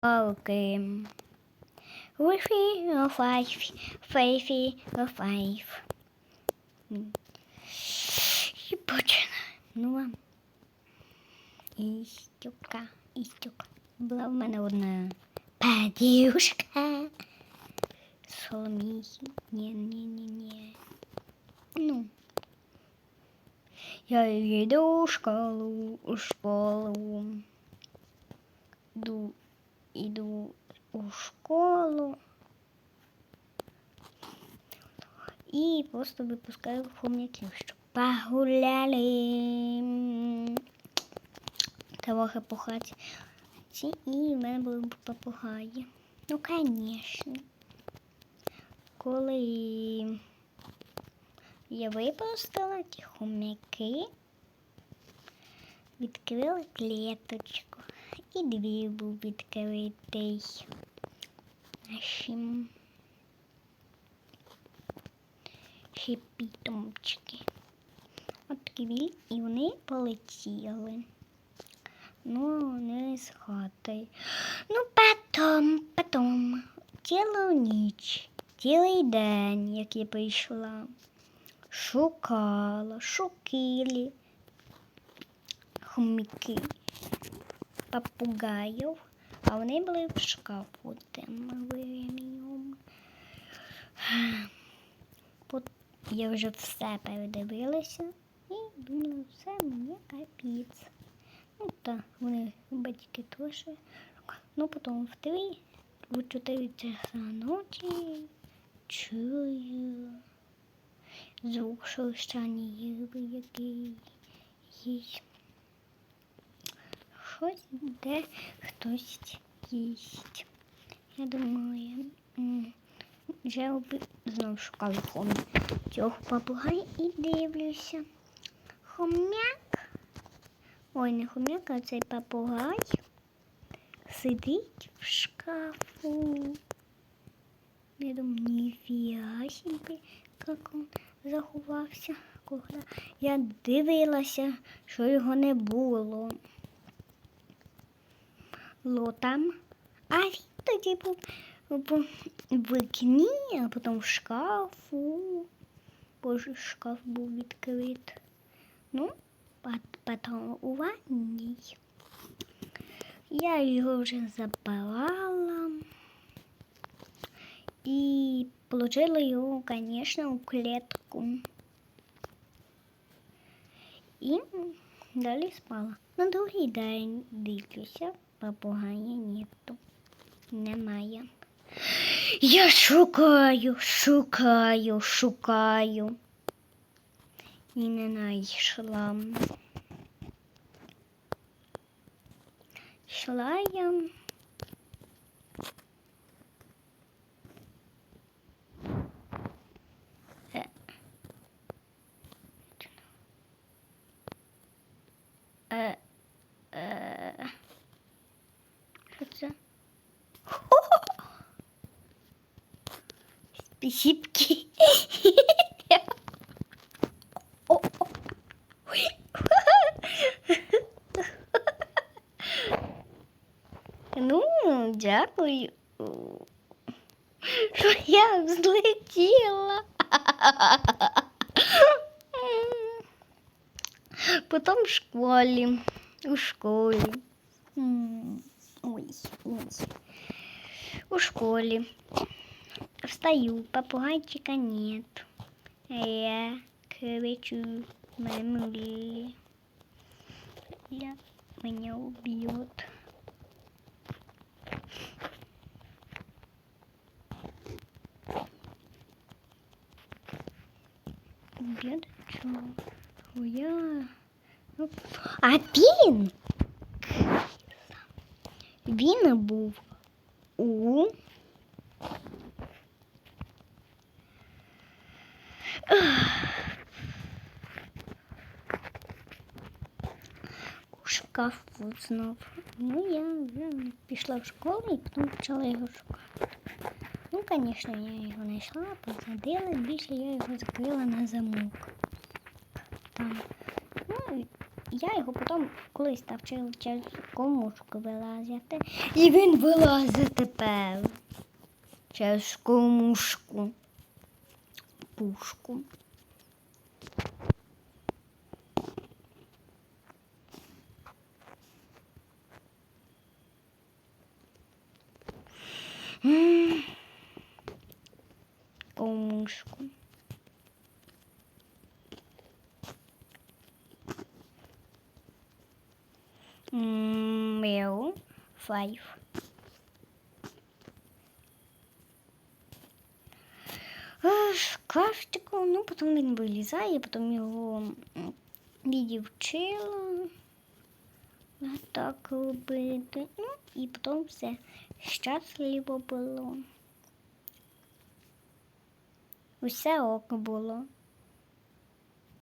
палки. Вифі, файф, фейфі, файф. І починаємо. І стюка, і стюка. Була в мене одна падюшка. Соломії. Ні, ні, ні, ні. Ну. Я йду в школу, у школу. Іду, іду у школу. І просто випускаю хом'яків, щоб погуляли. Трохи по хаті. І в мене були попугаї. Ну, звісно. Коли я випустила ті хомяки, відкрила клеточку. І двір був відкритий. Нашим ще питомчики. От і вони полетіли. Ну, не з хати. Ну, потом, потом, цілу ніч, цілий день, як я прийшла, шукала, шукили хомяки, попугаїв, а вони були в шкафу темним. Я вже все передивилася і думала, все мені капець. Ну так, вони батьки теж. Ну потім в три, в чотири часа ночі чую звук шуршання який. Щось де хтось їсть. Я думаю, вже оби- знов шукаю хомі цього попугая і дивлюся. Хомяк. Ой, не хомяк, а цей попугай сидить в шкафу. Я думаю, ніфіга собі, як він заховався. Я дивилася, що його не було. Ло там, а він тоді був в в вікні, а потім в шкафу. Боже, шкаф був відкрит. Ну, пот- потім у ванній. Я його вже забрала. І положила його, звісно, у клетку. І далі спала. На другий день дивлюся, Попугая нету. Немає. Я шукаю, шукаю, шукаю. І не знайшла. Йшла я. Спасибки. Ну, дякую. Що я взлетіла. Потім в школі. У школі. Ой, ой. У школі. Встаю, попугайчика нет. А я кричу мамуле. Я меня убьет. Убьет что? Я... А він? Він був у шкафу знов. Ну, я пішла в школу і потім почала його шукати. Ну, звісно, я його знайшла, посадила, більше я його закрила на замок. Там. Ну, я його потім колись навчила через комушку вилазити. І він вилазить тепер через комушку. busco. Hum. Com musgo. Hum, meu, feio. Каштику, ну потім він вилізає, потім його відівчила так робити. Ну і потім все щасливо було. Усе ок було.